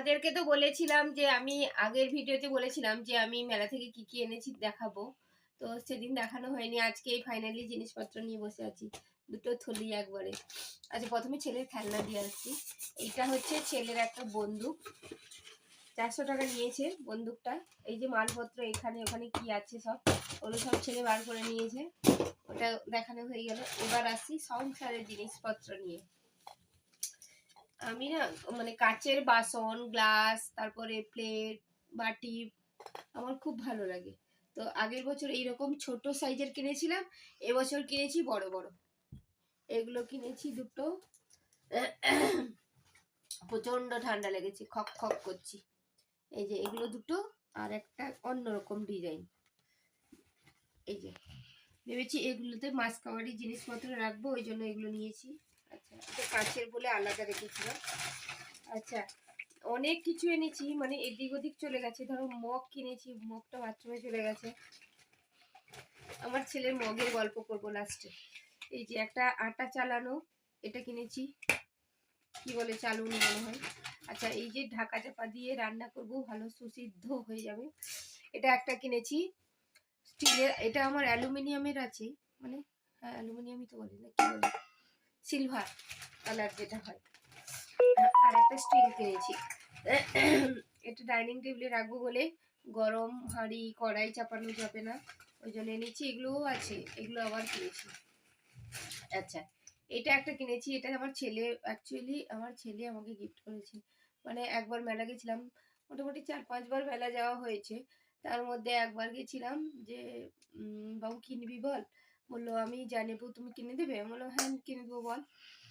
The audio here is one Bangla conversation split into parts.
তোমাদেরকে তো বলেছিলাম যে, আমি আগের ভিডিওতে বলেছিলাম যে, আমি মেলা থেকে কি কি এনেছি দেখাবো। তো সেদিন দেখানো হয়নি। আজকে ফাইনালি জিনিসপত্র নিয়ে বসে আছি। দুটো থলি একবারে। আচ্ছা প্রথমে ছেলের খেলনা দিয়ে আসছি। এইটা হচ্ছে ছেলের একটা বন্দুক। চারশো টাকা নিয়েছে বন্দুকটা। এই যে মালপত্র এখানে, ওখানে কি আছে সব? ওগুলো সব ছেলে বার করে নিয়েছে। ওটা দেখানো হয়ে গেল। এবার আসছি সংসারের জিনিসপত্র নিয়ে। আমি না মানে কাচের বাসন, গ্লাস, তারপরে প্লেট, বাটি আমার খুব ভালো লাগে। তো আগের বছর এইরকম ছোট সাইজের কিনেছিলাম, এবছর কিনেছি বড় বড়। এগুলো কিনেছি দুটো। প্রচণ্ড ঠান্ডা লেগেছে, খক খক করছি। এই যে এগুলো দুটো আর একটা অন্যরকম ডিজাইন। এই যে, ভেবেছি এগুলোতে মাছ কাবারি জিনিসপত্র রাখব, ওই জন্য এগুলো নিয়েছি। আচ্ছা বলে আলাদা রেখেছিলাম। আচ্ছা অনেক কিছু এনেছি মানে এদিক ওদিক চলে গেছে। ধরো মগ কিনেছি, মগটা বাথরুমে চলে গেছে। আমার ছেলের মগের গল্প করব লাস্টে এই যে একটা আটা চালানো, এটা কিনেছি। কি বলে চালুনি মনে হয়। আচ্ছা এই যে ঢাকা চাপা দিয়ে রান্না করব, ভালো সুসিদ্ধ হয়ে যাবে। এটা একটা কিনেছি। স্টিলের, এটা আমার অ্যালুমিনিয়ামের আছে। মানে হ্যাঁ অ্যালুমিনিয়ামই তো বলে, না কি বলে? সিলভার কালার যেটা হয়। আর একটা স্টিল কিনেছি। এটা ডাইনিং টেবিলে রাখব বলে গরম হাঁড়ি, কড়াই চাপানো যাবে না। ওই জন্য এনেছি, এগুলোও আছে, এগুলো আবার কিনেছি। আচ্ছা এটা একটা কিনেছি, এটা আমার ছেলে অ্যাকচুয়ালি আমার ছেলে আমাকে গিফট করেছে। মানে একবার মেলা গেছিলাম, মোটামুটি চার পাঁচবার মেলা যাওয়া হয়েছে। তার মধ্যে একবার গেছিলাম যে বাবু কিনবি বল? বলল, আমি জানেবো তুমি কিনে দেবে? আমি বললাম হ্যাঁ কিনে দেবো, বল।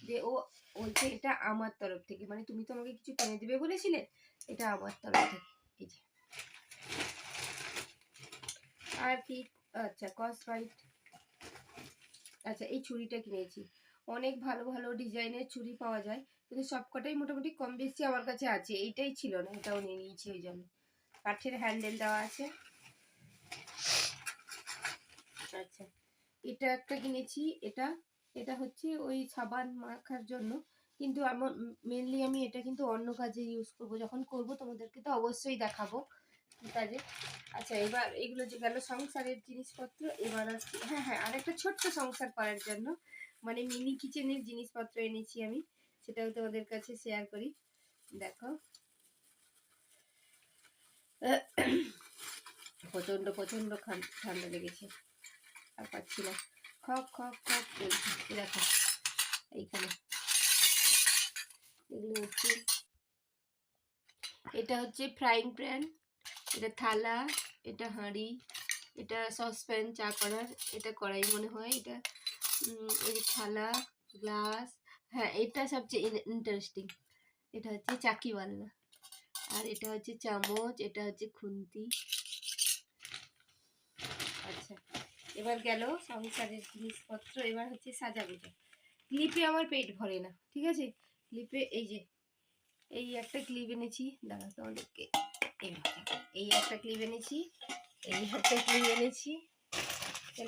যে ও বলছে, এটা আমার তরফ থেকে। মানে তুমি তো আমাকে কিছু কিনে দেবে বলেছিলে, এটা আমার তরফ থেকে। এই যে। আর কি আচ্ছা কস্ট রাইট আচ্ছা এই ছুরিটা কিনেছি। অনেক ভালো ভালো ডিজাইনের ছুরি পাওয়া যায়, কিন্তু সবকটাই মোটামুটি কম বেশি আমার কাছে আছে। এইটাই ছিল না, এটাও নিয়ে নিয়েছি ওই জন্য। কাঠের হ্যান্ডেল দেওয়া আছে আচ্ছা এটা একটা কিনেছি, এটা এটা হচ্ছে ওই সাবান মাখার জন্য। কিন্তু আমার মেনলি আমি এটা কিন্তু অন্য কাজে ইউজ করব। যখন করব তোমাদেরকে তো অবশ্যই দেখাবো। কাজে আচ্ছা এবার এগুলো যে গেল সংসারের জিনিসপত্র, এবার আসছি। হ্যাঁ হ্যাঁ আর একটা ছোট্ট সংসার করার জন্য মানে মিনি কিচেনের জিনিসপত্র এনেছি আমি। সেটাও তোমাদের কাছে শেয়ার করি। দেখো। প্রচণ্ড খান- ঠান্ডা লেগেছে। আর পাচ্ছি না। খক বলছে এই দেখো, এইখানে। এগুলো হচ্ছে, এটা হচ্ছে ফ্রাইং প্যান এটা থালা, এটা হাঁড়ি, এটা সসপ্যান চা করার, এটা কড়াই মনে হয়, এটা এই থালা গ্লাস হ্যাঁ এটা সবচেয়ে ইন্টারেস্টিং এটা হচ্ছে চাকিওয়ালা আর এটা হচ্ছে চামচ, এটা হচ্ছে খুন্তি আচ্ছা এবার গেল সংসারের জিনিসপত্র, এবার হচ্ছে সাজাগুজা ক্লিপে আমার পেট ভরে না, ঠিক আছে? ক্লিপে এই যে, এই একটা ক্লিপ এনেছি, দাঁড়া তোমাদেরকে, এই একটা ক্লিপ এনেছি, এই একটা ক্লিপ এনেছি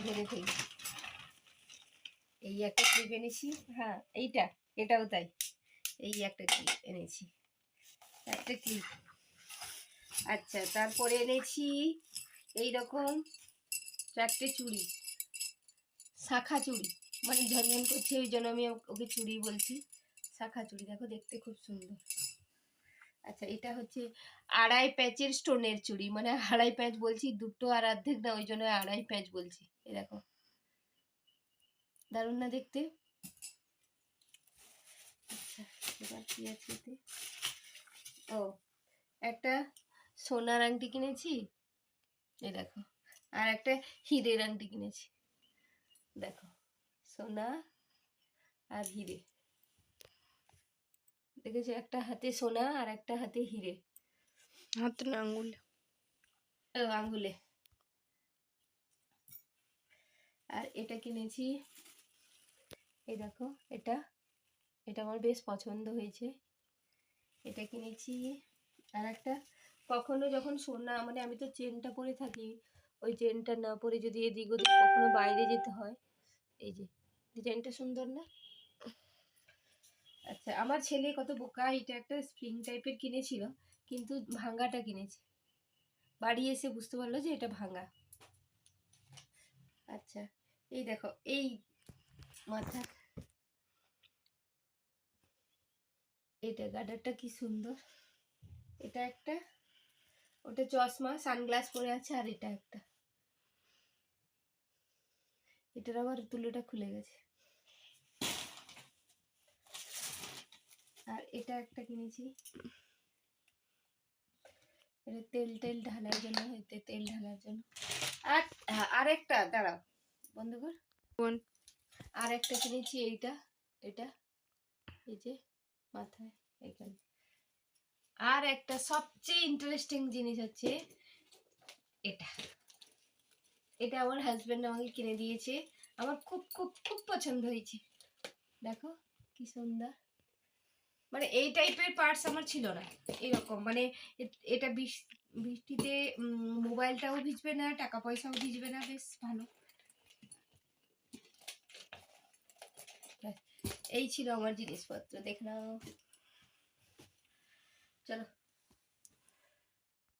ধরে থেকে এই একটা ক্লিপ এনেছি হ্যাঁ এইটা, এটাও তাই, এই একটা ক্লিপ এনেছি, একটা ক্লিপ। আচ্ছা তারপরে এনেছি, এই রকম চারটে চুড়ি শাখা চুড়ি মানে ঝনঝন করছে ওই জন্য আমি ওকে চুড়ি বলছি, শাখা চুড়ি দেখো দেখতে খুব সুন্দর। আচ্ছা এটা হচ্ছে আড়াই প্যাচের স্টোনের চুড়ি মানে আড়াই প্যাচ বলছি, দুটো আর অর্ধেক না, ওই জন্য আড়াই প্যাচ বলছি এই দেখো। দারুণ না দেখতে? আচ্ছা এবার কি আছে ও, একটা সোনার আংটি কিনেছি এই দেখো। আর একটা হিরের আংটি কিনেছি। দেখো সোনা আর হিরে। দেখেছ একটা হাতে সোনা আর একটা হাতে হিরে। হাত না আঙ্গুল ও, আঙ্গুলে আর এটা কিনেছি এই দেখো এটা এটা আমার বেশ পছন্দ হয়েছে। এটা কিনেছি আর একটা কখনো যখন সোনা মানে আমি তো চেনটা পরে থাকি ওই চেনটা না পরে যদি এদিক ওদিক কখনো বাইরে যেতে হয়, এই যে ডিজাইনটা সুন্দর না? আচ্ছা আমার ছেলে কত বোকা, এটা একটা স্প্রিং টাইপের কিনেছিল, কিন্তু ভাঙ্গাটা কিনেছে। বাড়ি এসে বুঝতে পারল যে এটা ভাঙ্গা। আচ্ছা এই দেখো, এই মাথা। এটা গার্ডারটা কি সুন্দর। এটা একটা, ওটা চশমা সানগ্লাস পরে আছে, আর এটা একটা। এটার আবার তুলোটা খুলে গেছে। আর এটা একটা কিনেছি। এটা তেল তেল ঢালার জন্য এতে তেল ঢালার জন্য। আর হ্যাঁ, আর একটা দাঁড়াও বন্ধ কর কোন? আর একটা কিনেছি এইটা এটা এই যে মাথায় এখানে। আর একটা সবচেয়ে ইন্টারেস্টিং জিনিস হচ্ছে এটা। এটা আমার হাজব্যান্ড আমাকে কিনে দিয়েছে। আমার খুব খুব খুব পছন্দ হয়েছে। দেখো কি সুন্দর। মানে এই টাইপের পার্টস আমার ছিল না। এরকম মানে এটা বৃষ- বৃষ্টিতে মোবাইলটাও ভিজবে না টাকা পয়সাও ভিজবে না, বেশ ভালো। এই ছিল আমার জিনিসপত্র, দেখ নাও। চলো।